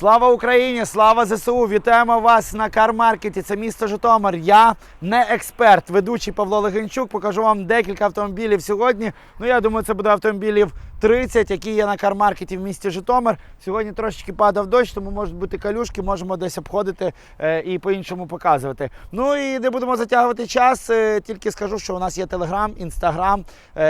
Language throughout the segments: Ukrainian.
Слава Україні! Слава ЗСУ! Вітаємо вас на кармаркеті. Це місто Житомир. Я не експерт, ведучий Павло Легенчук. Покажу вам декілька автомобілів сьогодні. Ну я думаю, це буде автомобілів 30, які є на кармаркеті в місті Житомир. Сьогодні трошечки падав дощ, тому можуть бути калюшки, можемо десь обходити е, і по-іншому показувати. Ну і не будемо затягувати час. е, тільки скажу, що у нас є Телеграм, Інстаграм,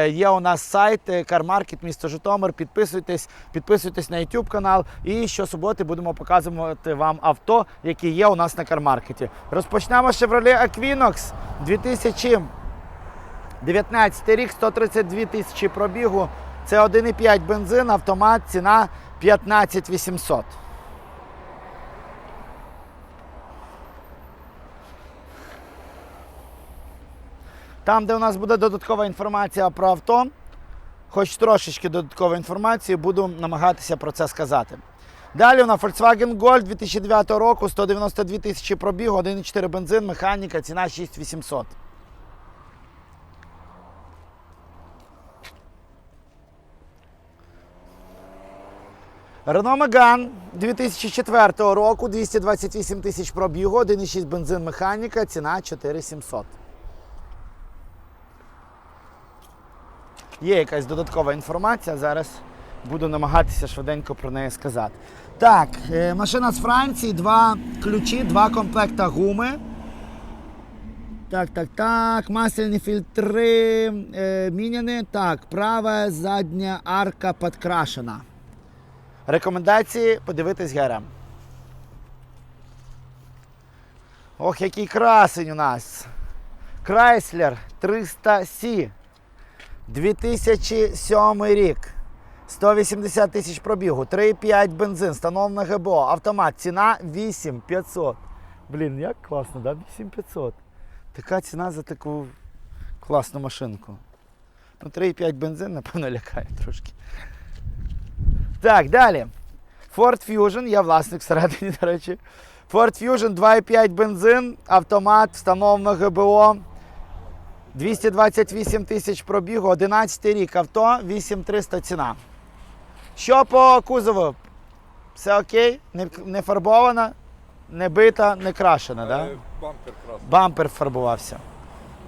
є у нас сайт е, Кармаркет, місто Житомир. Підписуйтесь, підписуйтесь на YouTube канал. І щосуботи будемо показувати вам авто, які є у нас на кармаркеті. Розпочнемо з Chevrolet Equinox 2019 рік, 132 тисячі пробігу. Це 1,5 бензин, автомат, ціна 15 800. Там, де у нас буде додаткова інформація про авто, хоч трошечки додаткової інформації, буду намагатися про це сказати. Далі у Volkswagen Golf 2009 року, 192 тисячі пробігу, 1,4 бензин, механіка, ціна 6800. Renault Megane 2004 року, 228 тисяч пробігу, 1,6 бензин механіка, ціна 4700. Є якась додаткова інформація, зараз буду намагатися швиденько про неї сказати. Так, е, машина з Франції, два ключі, два комплекта гуми. Так, так, так. Масляні фільтри е, міняні. Так, права задня арка підкрашена. Рекомендації подивитись ГРМ. Ох, який красень у нас. Chrysler 300C. 2007 рік. 180 тисяч пробігу, 3,5 бензин, встановлено ГБО, автомат, ціна 8500. Блін, як класно, да? 8500. Така ціна за таку класну машинку. Ну, 3,5 бензин, напевно, лякає трошки. Так, далі. Ford Fusion, я власник всередині, до речі. Ford Fusion 2,5 бензин, автомат, встановлено ГБО. 228 тисяч пробігу, 11 рік авто, 8300 ціна. Що по кузову? Все окей? Не, не фарбована, не бита, не крашена, да? Е, Бампер красний. Бампер фарбувався.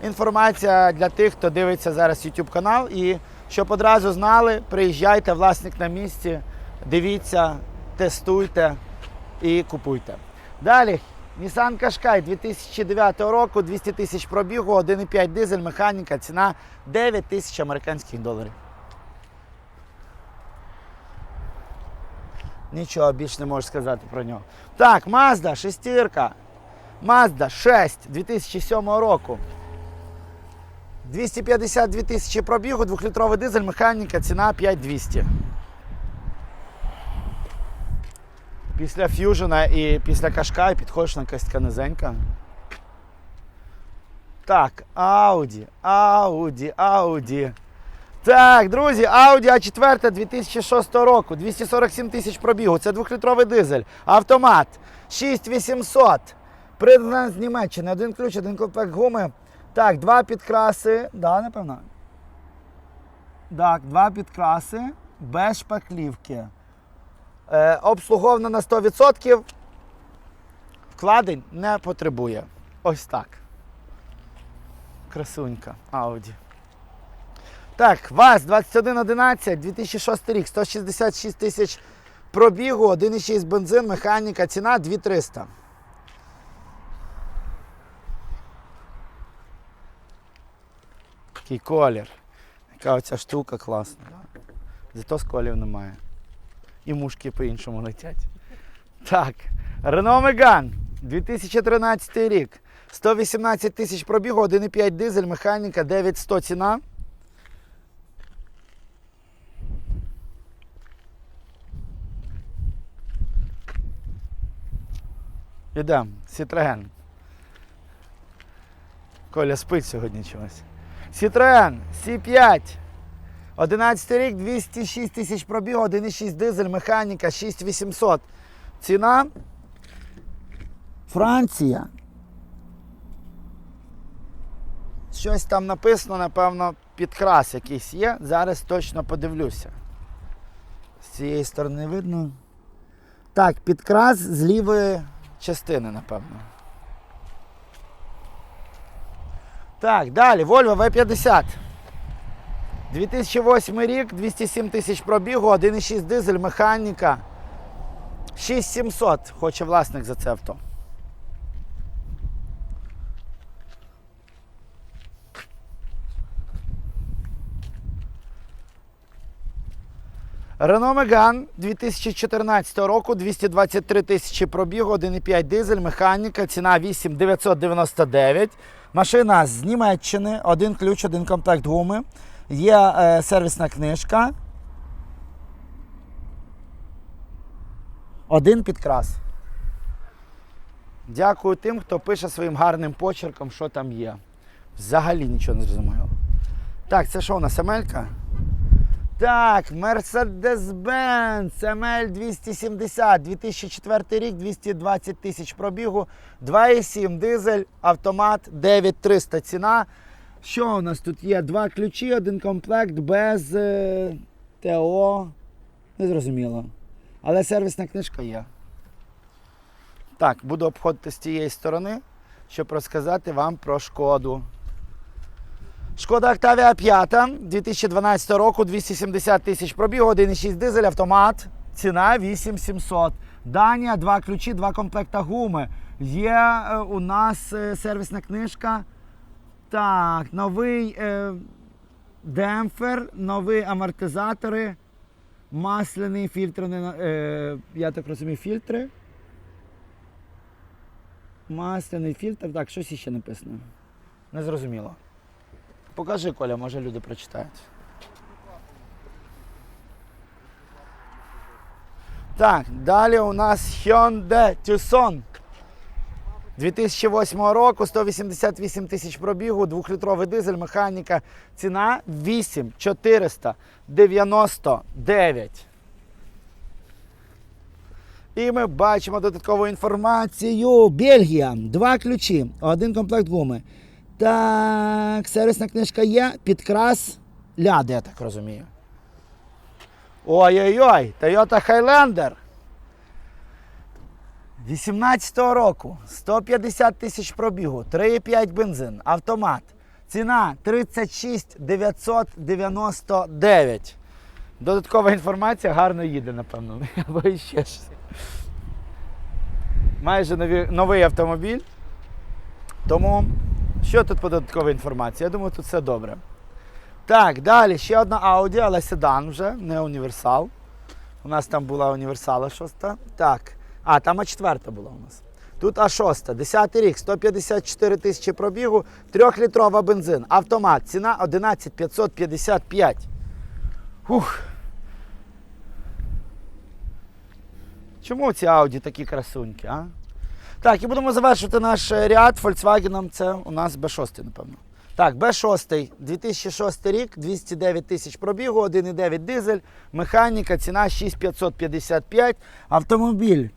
Інформація для тих, хто дивиться зараз YouTube канал. І щоб одразу знали, приїжджайте, власник на місці, дивіться, тестуйте і купуйте. Далі, Nissan Qashqai 2009 року, 200 тисяч пробігу, 1,5 дизель, механіка, ціна 9 тисяч американських доларів. Нічого більше не можу сказати про нього. Так, Mazda, шестірка. Mazda 6 2007 року. 252 тисячі пробігу, 2-літровий дизель, механіка, ціна 5200. Після ф'южена і після кашка підходиш на якась така низенька. Так, Audi, Audi, Audi. Так, друзі, Audi A4 2006 року, 247 тисяч пробігу. Це 2-літровий дизель. Автомат 6800. Придбана з Німеччини. Один ключ, один комплект гуми. Так, два підкраси. Да, напевно? Так, два підкраси без шпаклівки. Е, обслуговано на 100%. Вкладень не потребує. Ось так. Красунька Audi. Так, ВАЗ 2111, 2006 рік, 166 тисяч пробігу, 1,6 бензин, механіка, ціна 2300. Такий колір. Яка оця штука класна. Зато сколів немає. І мушки по-іншому летять. Так, Renault Megane, 2013 рік. 118 тисяч пробігу, 1,5 дизель, механіка, 9100 ціна. Ідемо, Citroen. Коля спить сьогодні чогось. Citroen C5. 11 рік, 206 тисяч пробігу, 1,6 дизель, механіка, 6800. Ціна. Франція. Щось там написано, напевно, підкрас якийсь є. Зараз точно подивлюся. З цієї сторони видно. Так, підкрас з лівої частини, напевно. Так, далі. Volvo V50. 2008 рік, 207 тисяч пробігу, 1,6 дизель, механіка. 6700 хоче власник за це авто. Renault Megane 2014 року, 223 тисячі пробігу, 1,5 дизель, механіка, ціна 8999. Машина з Німеччини, один ключ, один комплект гуми. Є е, сервісна книжка. Один підкрас. Дякую тим, хто пише своїм гарним почерком, що там є. Взагалі нічого не зрозуміло. Так, це що у нас Амелька? Так, Mercedes-Benz ML 270, 2004 рік, 220 тисяч пробігу, 2,7 дизель, автомат 9300 ціна. Що у нас тут є? Два ключі, один комплект без е, ТО. Незрозуміло. Але сервісна книжка є. Так, буду обходити з тієї сторони, щоб розказати вам про шкоду. Шкода Octavia 5 2012 року, 270 тисяч пробігу, 1,6 дизель, автомат. Ціна 8700. Данія, два ключі, два комплекта гуми. Є е, у нас е, сервісна книжка. Так, новий е, демпфер, нові амортизатори, масляний фільтр, е, я так розумію, фільтри. Масляний фільтр. Так, щось іще написано. Незрозуміло. Покажи, Коля, може люди прочитають. Так, далі у нас Hyundai Tucson. 2008 року, 188 тисяч пробігу, 2-літровий дизель, механіка. Ціна 8499. І ми бачимо додаткову інформацію. Бельгія. Два ключі, один комплект гуми. Так, сервісна книжка є. Підкрас ляди, я так розумію. Ой-ой-ой, Toyota Highlander. 18-го року, 150 тисяч пробігу, 3,5 бензин, автомат. Ціна 36 999. Додаткова інформація гарно їде, напевно. Або ще щось. Майже нові, новий автомобіль. Тому, що тут по додатковій інформації? Я думаю, тут все добре. Так, далі ще одна Audi, але седан вже, не універсал. У нас там була універсала шоста. Так. А, там А4 була у нас. Тут А6, 10 рік, 154 тисячі пробігу, 3-літрова бензин, автомат, ціна 11 555. Ух. Чому ці Audi такі красуньки, а? Так, і будемо завершувати наш е, ряд Volkswagen. Це у нас B6, напевно. Так, B6, 2006 рік, 209 тисяч пробігу, 1,9 дизель, механіка, ціна 6555. Автомобіль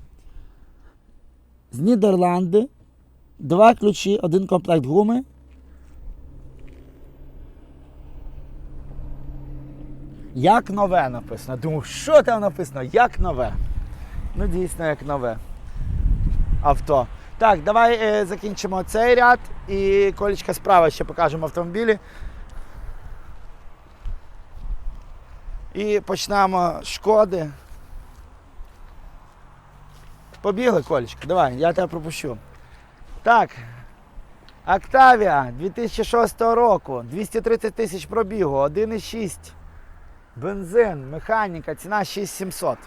з Нідерланди, два ключі, один комплект гуми. Як нове написано. Думаю, що там написано? Як нове. Ну, дійсно, як нове авто. Так, давай е, закінчимо цей ряд і колечка справа ще покажемо автомобілі. І почнемо з шкоди. Побігли, Колечка, давай, я тебе пропущу. Так. Octavia 2006 року, 230 тисяч пробігу, 1,6. Бензин, механіка, ціна 6700.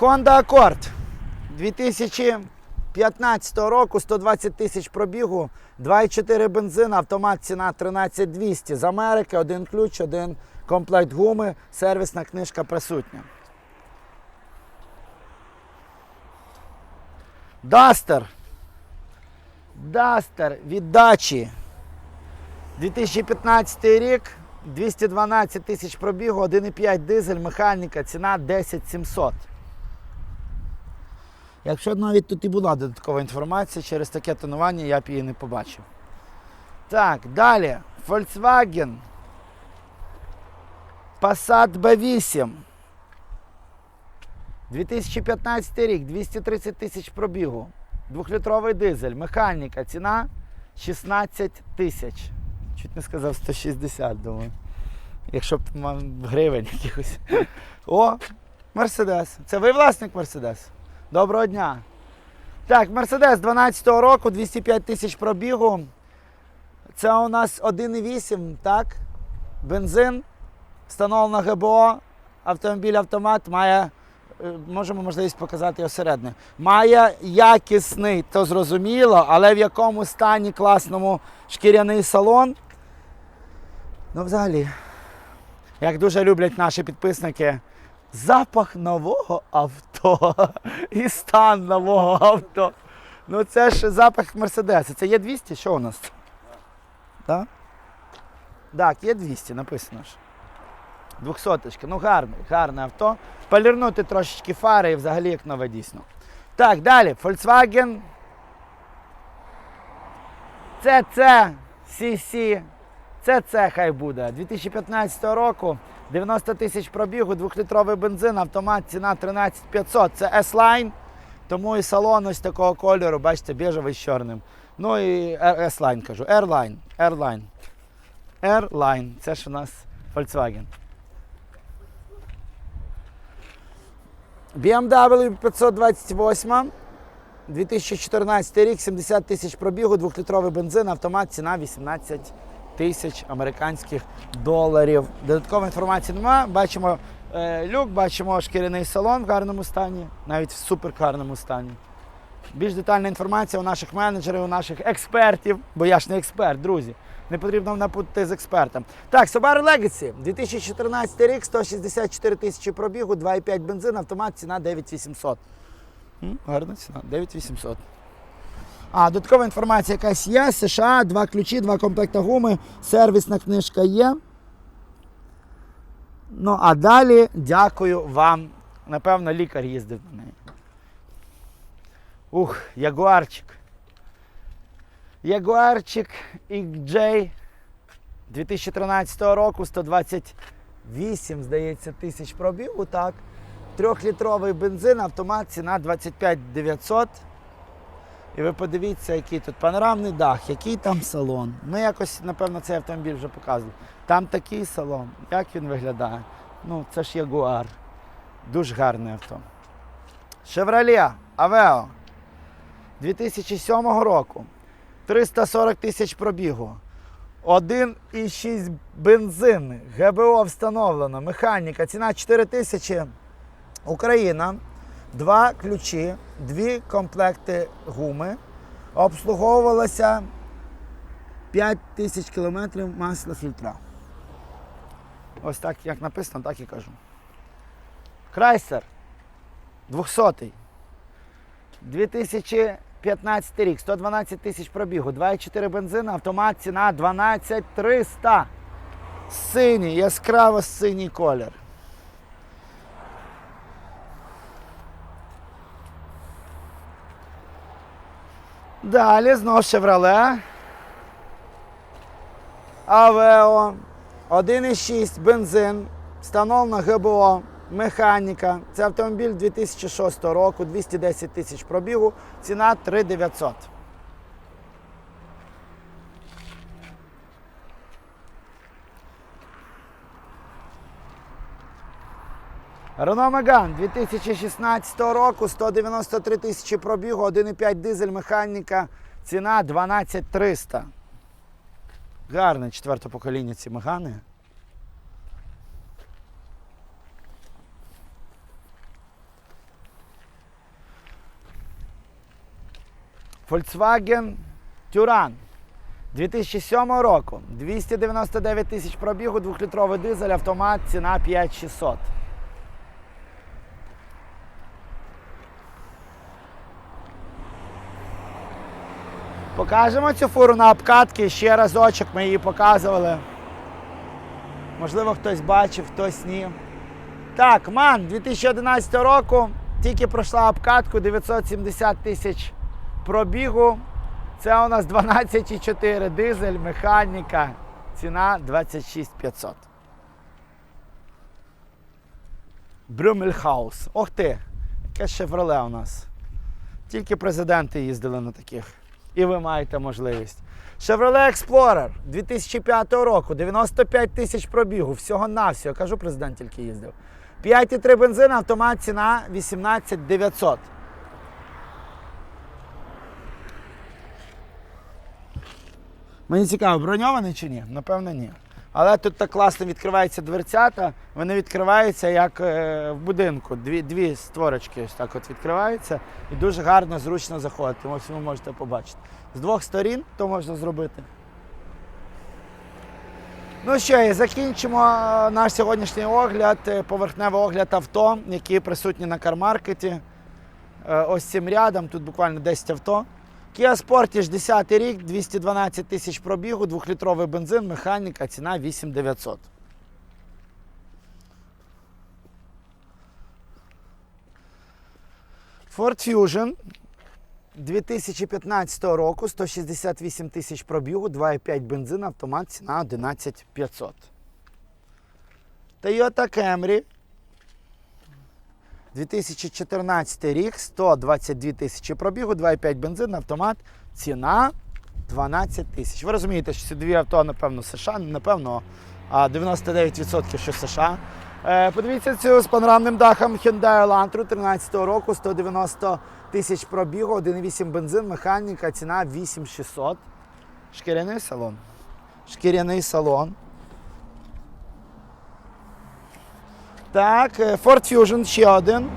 Honda Accord 2015 року 120 тисяч пробігу, 2,4 бензин, автомат ціна 13200 з Америки, один ключ, один комплект гуми, сервісна книжка присутня. Дастер. Дастер від дачі. 2015 рік, 212 тисяч пробігу, 1,5 дизель, механіка, ціна 10700. Якщо навіть тут і була додаткова інформація, через таке тонування я б її не побачив. Так, далі. Volkswagen. Passat B8. 2015 рік, 230 тисяч пробігу. Двохлітровий дизель, механіка, ціна 16 тисяч. Чуть не сказав 160, думаю. Якщо б мав гривень якихось. О, Мерседес. Це ви власник Мерседес? Доброго дня. Так, Мерседес 12-го року, 205 тисяч пробігу. Це у нас 1,8, так? Бензин, встановлено ГБО, автомобіль автомат має. е, Можемо можливість показати його середне. Має якісний, то зрозуміло, але в якому стані класному шкіряний салон. Ну, взагалі, як дуже люблять наші підписники, запах нового авто і стан нового авто. Ну це ж запах Мерседеса. Це є 200? Що у нас? Так? Так, є 200, написано ж. Двохсоточка. Ну гарне, гарне авто. Полірнути трошечки фари і взагалі як нове дійсно. Так, далі. Volkswagen. Це CC. Це це хай буде. 2015 року 90 тисяч пробігу, 2-літровий бензин, автомат, ціна 13500. Це S-Line. Тому і салон ось такого кольору, бачите, біжевий з чорним. Ну і S-Line кажу. Airline. Airline. Airline. Це ж у нас Volkswagen. BMW 528. 2014 рік, 70 тисяч пробігу, 2-літровий бензин, автомат, ціна 18 тисяч американських доларів. Додаткової інформації немає. Бачимо е, люк, бачимо шкіряний салон в гарному стані, навіть в супер гарному стані. Більш детальна інформація у наших менеджерів, у наших експертів, бо я ж не експерт, друзі. Не потрібно напутати з експертом. Так, Subaru Legacy, 2014 рік, 164 тисячі пробігу, 2,5 бензин, автомат, ціна 9800. Гарна ціна, 9800. А, додаткова інформація якась є. США, два ключі, два комплекта гуми, сервісна книжка є. Ну, а далі дякую вам. Напевно, лікар їздив на неї. Ух, ягуарчик. Ягуарчик XJ 2013 року 128, здається, тисяч пробігу, так. Трьохлітровий бензин, автомат, ціна 25 900. І ви подивіться, який тут панорамний дах, який там салон. Ми якось, напевно, цей автомобіль вже показували. Там такий салон, як він виглядає. Ну, це ж Ягуар. Дуже гарне авто. Chevrolet Aveo 2007 року. 340 тисяч пробігу. 1,6 бензин. ГБО встановлено. Механіка. Ціна 4 тисячі. Україна. Два ключі, дві комплекти гуми. Обслуговувалося 5 тисяч кілометрів масла фільтра. Ось так, як написано, так і кажу. Крайсер 200. 2015 рік, 112 тисяч пробігу, 2,4 бензин, автомат, ціна 12 300. Синій, яскраво синій колір. Далі знов Chevrolet. Авео. 1,6 бензин. Встановлена ГБО. Механіка. Це автомобіль 2006 року, 210 тисяч пробігу. Ціна 3900. Renault Megane 2016 року, 193 тисячі пробігу, 1,5 дизель, механіка, ціна 12300. Гарне четверте покоління ці Мегани. Volkswagen Touran 2007 року, 299 тисяч пробігу, 2-літровий дизель, автомат, ціна 5600. Покажемо цю фуру на обкатки ще разочок, ми її показували. Можливо, хтось бачив, хтось ні. Так, ман 2011 року тільки пройшла обкатку 970 тисяч пробігу. Це у нас 12,4 дизель, механіка. Ціна 26 500. Брюмельхаус. Ох ти, яке шевроле у нас. Тільки президенти їздили на таких. І ви маєте можливість. Chevrolet Explorer 2005 року, 95 тисяч пробігу, всього-навсього. Кажу, президент тільки їздив. 5,3 бензин, автомат ціна 18 900. Мені цікаво, броньований чи ні? Напевно, ні. Але тут так класно відкриваються дверцята, вони відкриваються як е, в будинку. Дві, дві створочки ось так от відкриваються і дуже гарно, зручно заходити. Ось ви можете побачити. З двох сторін то можна зробити. Ну що, і закінчимо е, наш сьогоднішній огляд, е, поверхневий огляд авто, які присутні на кармаркеті. Ось цим рядом, тут буквально 10 авто. Kia Sportage 10 рік, 212 тисяч пробігу, 2-літровий бензин, механіка, ціна 8900. Ford Fusion 2015 року, 168 тисяч пробігу, 2,5 бензин, автомат, ціна 11500. Toyota Camry 2014 рік, 122 тисячі пробігу, 2,5 бензин, автомат, ціна 12 тисяч. Ви розумієте, що ці дві авто, напевно, США, напевно, а 99% що США. Е, подивіться цю з панорамним дахом Hyundai Elantra 13 року, 190 тисяч пробігу, 1,8 бензин, механіка, ціна 8600. Шкіряний салон. Шкіряний салон. Так, е, Ford Fusion ще один.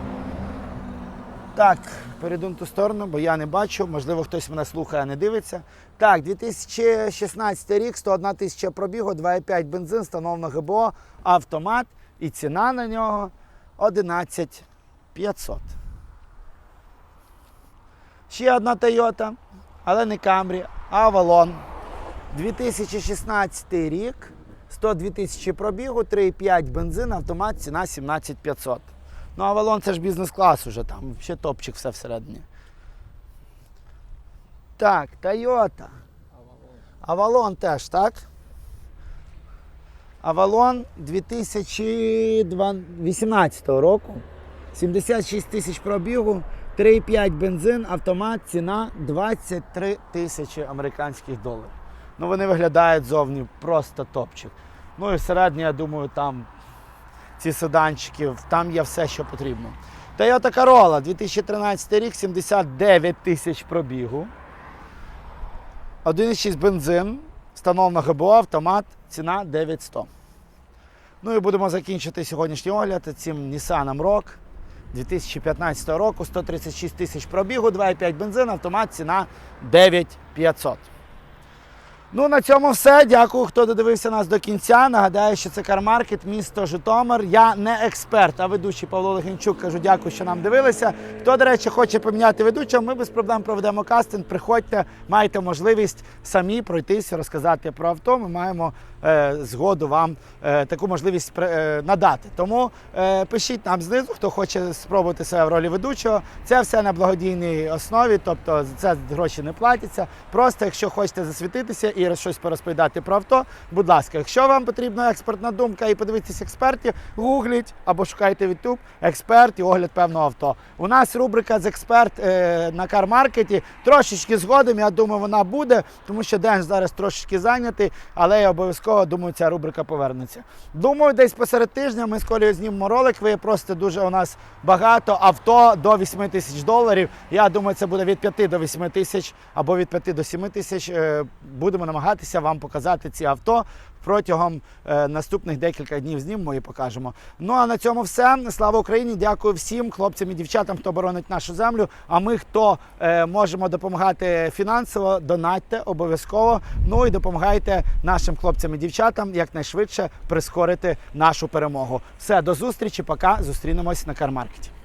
Так, перейду на ту сторону, бо я не бачу. Можливо, хтось мене слухає, не дивиться. Так, 2016 рік, 101 тисяча пробігу, 2,5 бензин, встановлено ГБО, автомат. І ціна на нього 11 500. Ще одна Toyota, але не Camry, Avalon. 2016 рік, 102 тисячі пробігу, 3,5 бензин, автомат, ціна 17 500. Ну, Avalon це ж бізнес-клас уже, там ще топчик все всередині. Так, Toyota. Avalon теж, так? Avalon 2018 року. 76 тисяч пробігу, 3,5 бензин, автомат, ціна 23 тисячі американських доларів. Ну, вони виглядають зовні просто топчик. Ну і всередині, я думаю, там ці седанчики, там є все, що потрібно. Toyota Corolla 2013 рік, 79 тисяч пробігу. 1,6 бензин, встановлено ГБО, автомат, ціна 9100. Ну і будемо закінчити сьогоднішній огляд цим Nissan Rock 2015 року, 136 тисяч пробігу, 2,5 бензин, автомат, ціна 9500. Ну, на цьому все. Дякую, хто додивився нас до кінця. Нагадаю, що це Кармаркет, місто Житомир. Я не експерт, а ведучий Павло Легенчук. Кажу, дякую, що нам дивилися. Хто, до речі, хоче поміняти ведучого, ми без проблем проведемо кастинг. Приходьте, маєте можливість самі пройтись, розказати про авто. Ми маємо е, згоду вам е, таку можливість е, надати. Тому е, пишіть нам знизу, хто хоче спробувати себе в ролі ведучого. Це все на благодійній основі, тобто за це гроші не платяться. Просто якщо хочете засвітитися і щось порозповідати про авто, будь ласка, якщо вам потрібна експертна думка і подивитися експертів, гугліть або шукайте в YouTube експерт і огляд певного авто. У нас рубрика з експерт е, на кармаркеті. Трошечки згодом, я думаю, вона буде, тому що день зараз трошечки зайнятий, але я обов'язково думаю, ця рубрика повернеться. Думаю, десь посеред тижня ми з Колею знімемо ролик. Ви просто дуже у нас багато авто до 8 тисяч доларів. Я думаю, це буде від 5 до 8 тисяч або від 5 до 7 тисяч. Е, Будемо намагатися вам показати ці авто. Протягом е, наступних декілька днів знімемо і покажемо. Ну а на цьому все. Слава Україні! Дякую всім хлопцям і дівчатам, хто боронить нашу землю. А ми, хто е, можемо допомагати фінансово, донатьте обов'язково. Ну і допомагайте нашим хлопцям і дівчатам якнайшвидше прискорити нашу перемогу. Все, до зустрічі, пока зустрінемось на кармаркеті.